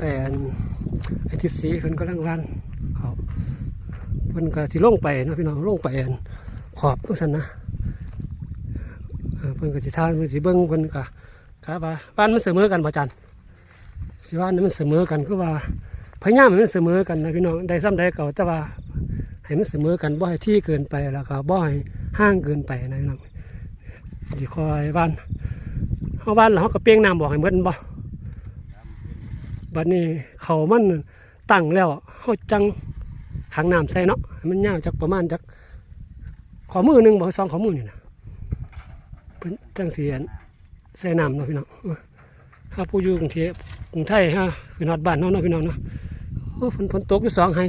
ไอ้อันไอ้ที่สีเพิ่นกำลังวันเขาเพิ่นก็สิลงไปนะพี่น้องลงไปอนขอบจังซั่นนะเพิ่นก็สิทานเพิ่นสิเบิ่งเพิ่นก็ครับว่าบ้านมันเสมอกันบ่จันสิว่านี่มันเสมอกันคือว่าพยายามมันเสมอกันนะพี่น้องได้ซ้ำใดเก่าแต่ว่าให้มันเสมอกันบ่ให้ที่เกินไปแล้วก็บ่ให้ห่างเกินไปนะพี่น้องสิคอยบ้านเฮาบ้านเฮาก็เปียงน้ำบอกให้หมดบ่ บัดนี้เขามันตั้งแล้วเขาจังขังน้ำใส่เนาะมันยาวจากประมาณจากขอมือหนึ่งบอกสองขอมือนี่นะเพิ่นจังเสียนใส่น้ำเนาะพี่น้องถ้าผู้อยู่กรุงเทพกรุงไทยฮะคือนอดบ้านเนาะเนพี่น้องเนาะโอ้ฝนฝนตกอยู่สองให้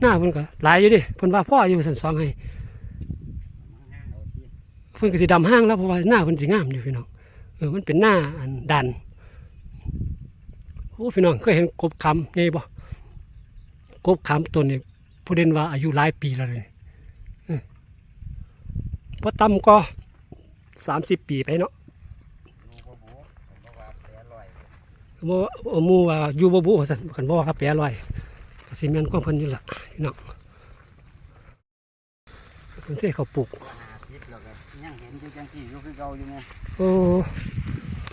หน้าเพิ่นก็หลายอยู่ดิเพิ่นว่าพ่ออยู่สันสองให้เพิ่นก็สิดำห้างแล้วเพราะว่าหน้าเพิ่นสิงามอยู่พี่น้องเออมันเป็นหน้าอันดัน โอ้พี่น้องเคยเห็นกบคำนี่บ่กบคำตัวนี้ผู้เด่นว่าอายุหลายปีแล้วเลยเออพอต่ำก็สามสิบปีไปเนาะบ่บ่หมูว่าอยู่บ่บุว่าซั่นกันบ่ว่าครับแปรลอยก็สิแม่นความเพิ่นอยู่ล่ะพี่น้องเพิ่นสิเขาปลูกคิดแล้วก็ยังเห็นอยู่จังซี่อยู่คือเก่าอยู่ไงโอ้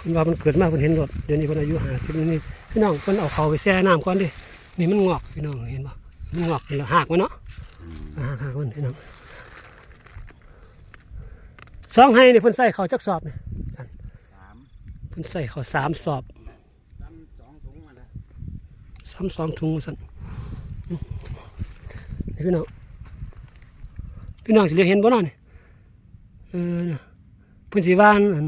เพิ่นว่ามันเกิดมาเพิ่นเห็นรถเดี๋ยวนี้เพิ่นอายุ50นี่พี่น้องเพิ่นเอาเขาไปแช่น้ำก่อนดินี่มันงอกพี่น้องเห็นบ่มันงอกเป็นแล้วหากมันเนาะหากหากมันพี่น้องสองให้นี่เพิ่นใส่เขาจักสอบนี่สามเพิ่นใส่เขาสามสอบสามสองถุงมาแล้วสามสองถุงสั่นนี่พี่น้องพี่น้องสิเรียกเห็นบ่เนาะนี่เออน่ะเพิ่นสิว่าอัน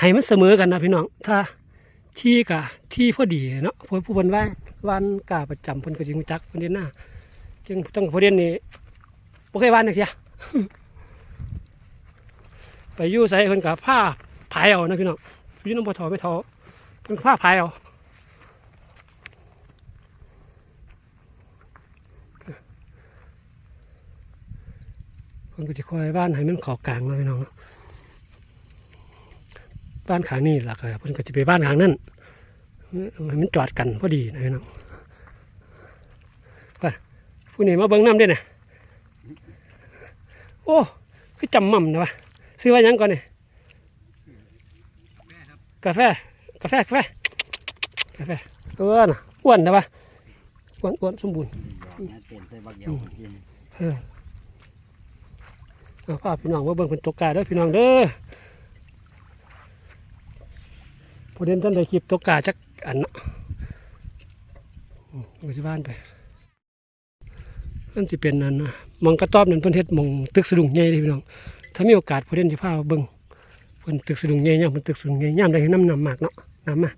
ให้มันเสมอกันนะพี่น้อง ถ้าที่กะที่พอดีเนาะผู้ผู้เพิ่นว่าวันกาประจำเพิ่นก็สิรู้จักเพิ่นเด่นหน้าจึงต้องประเด็นนี้บ่เคว่านจักเสียไปยู่ใส่เพิ่นกับผ้าพายเอานะพี่น้องยู่น้ำปทอไม่ทอเพิ่นผ้าพายเอาพนก็จะคอยบ้านให้มันขอกลางเนะพี่น้องเนาะ บ้านขางนี่หลักอะเพิ่นก็จะไปบ้านขางนั่นมันจอดกันพอดีนะพี่น้องไปผู้นี้มาเบิ่งน้ำด้วยนะโอ้คือจำมั่มนะวะซื้อไว้ยังก่อนนี่กาแฟกาแฟกาแฟกาแฟเออน่ะอ้วนนะปะอ้วนอ้วนสมบูรณ์เออเอาพาพี่น้องมาเบิ่งเป็นตกกาเด้อพี่น้องเด้อ พอเด่นท่านได้คลิปตกกาจักอันเนาะอืมอยู่ที่บ้านไปนั่นสิเป็นนั่นนะหมองกระต๊อบนั่นเพิ่นเฮ็ดหมองตึกสะดุ้งใหญ่เลยพี่น้อง ถ้ามีโอกาสพอเด่นสิพาเบิ่งเพิ่นตึกสะดุ้งใหญ่ย่ามเพิ่นตึกสะดุ้งใหญ่ย่ามได้น้ำน้ำมากเนาะน้ำมา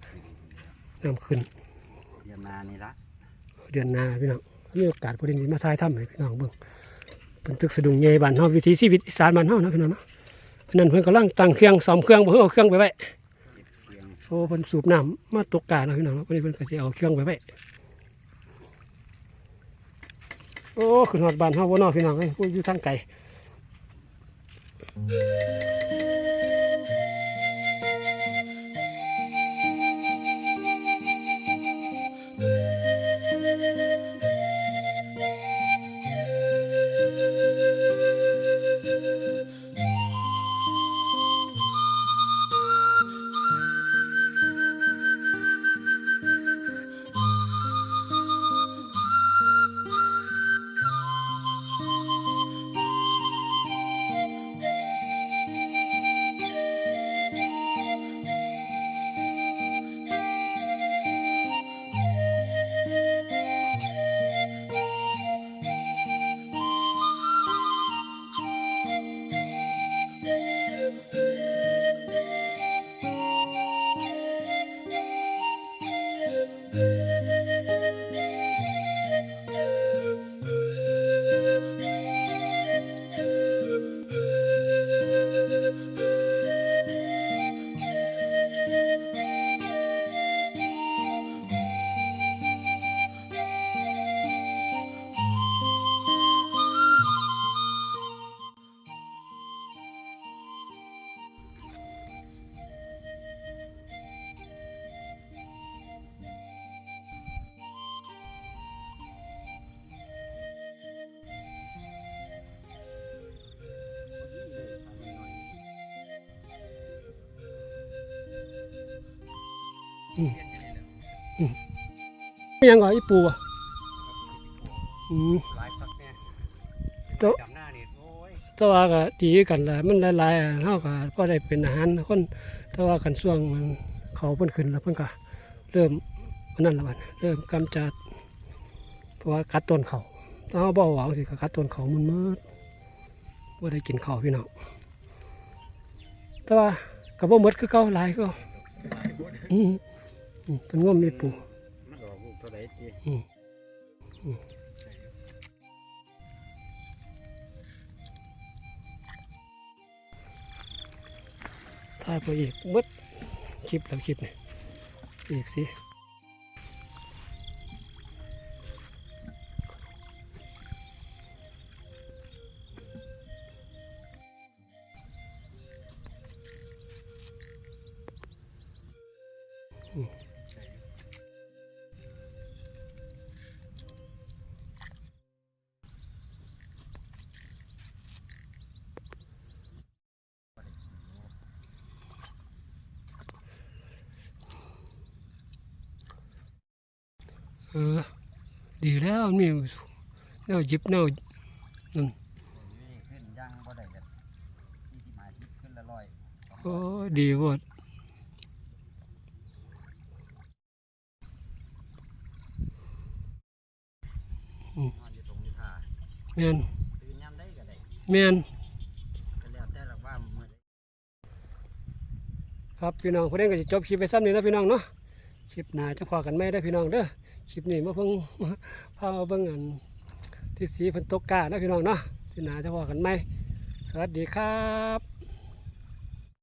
น้ำขึ้นเดือนนานี่ละเดือนหน้าพี่น้องมีโอกาสพอดีมาทายถ้ำให้พี่น้องเบิ่งเป็นตึกสะดุ้งใหญ่บ้านเฮาวิถีชีวิตอีสานบ้านเฮานะพี่น้องเนาะเพราะนั้นเพิ่นกำลังตั้งเครื่องซ่อมเครื่องบ่เพิ่นเอาเครื่องไปไว้เพียงโอ้เพิ่นสูบน้ำมาตกกาเนาะพี่น้องวันนี้เพิ่นก็สิเอาเครื่องไปไว้โอ้ขึ้นหอดบานเฮาบ่นอพี่น้องเอ้ยอยู่ทางไกล ยังก่ออีปูอะอืมหลายพักเนี่ยโต๊ะจำหน้านี่โอ้ยแต่ว่าก็ดีกันแหละมันหลายๆอะเฮาก็พอได้เป็นอาหารคนแต่ว่ากันช่วงมันเขาเพิ่นขึ้นแล้วเพิ่นก็เริ่มอันนั้นและบัดเริ่มกำจัดเพราะว่ากัดต้นเขาถ้าเฮาบ่หวังสิก็กัดต้นเขามันมืดบ่ได้กินข้าวพี่น้องแต่ว่าก็บ่หมดคือเก่าหลายก็อืมอืม เป็นงมมีปูมันออกลูกเท่าไหร่จีอืมอืมถ่ายไปอีกหมดคลิปแล้วคลิปนี่อีกสิ เออ ดีแล้วนี่แนวหยิบแนวนี่ขึ้นย่างบ่ได้กันที่นโอ้ดีหมดนอนอยู่ตรงนี้ท่าแม่นตื่นยามได้ก็ได้แมนครับพี่น้องพอดีก็จะจบคลิปไปซ้ำนี้นะพี่น้องเนาะคลิปหน้าจะพอกันไหมได้พี่น้องเด้อ คลิปนี้มาเพิ่งพามาเบิ่งอันที่สีพันตกกานะพี่น้องเนาะที่หนาจะพอกันไหมสวัสดีครับ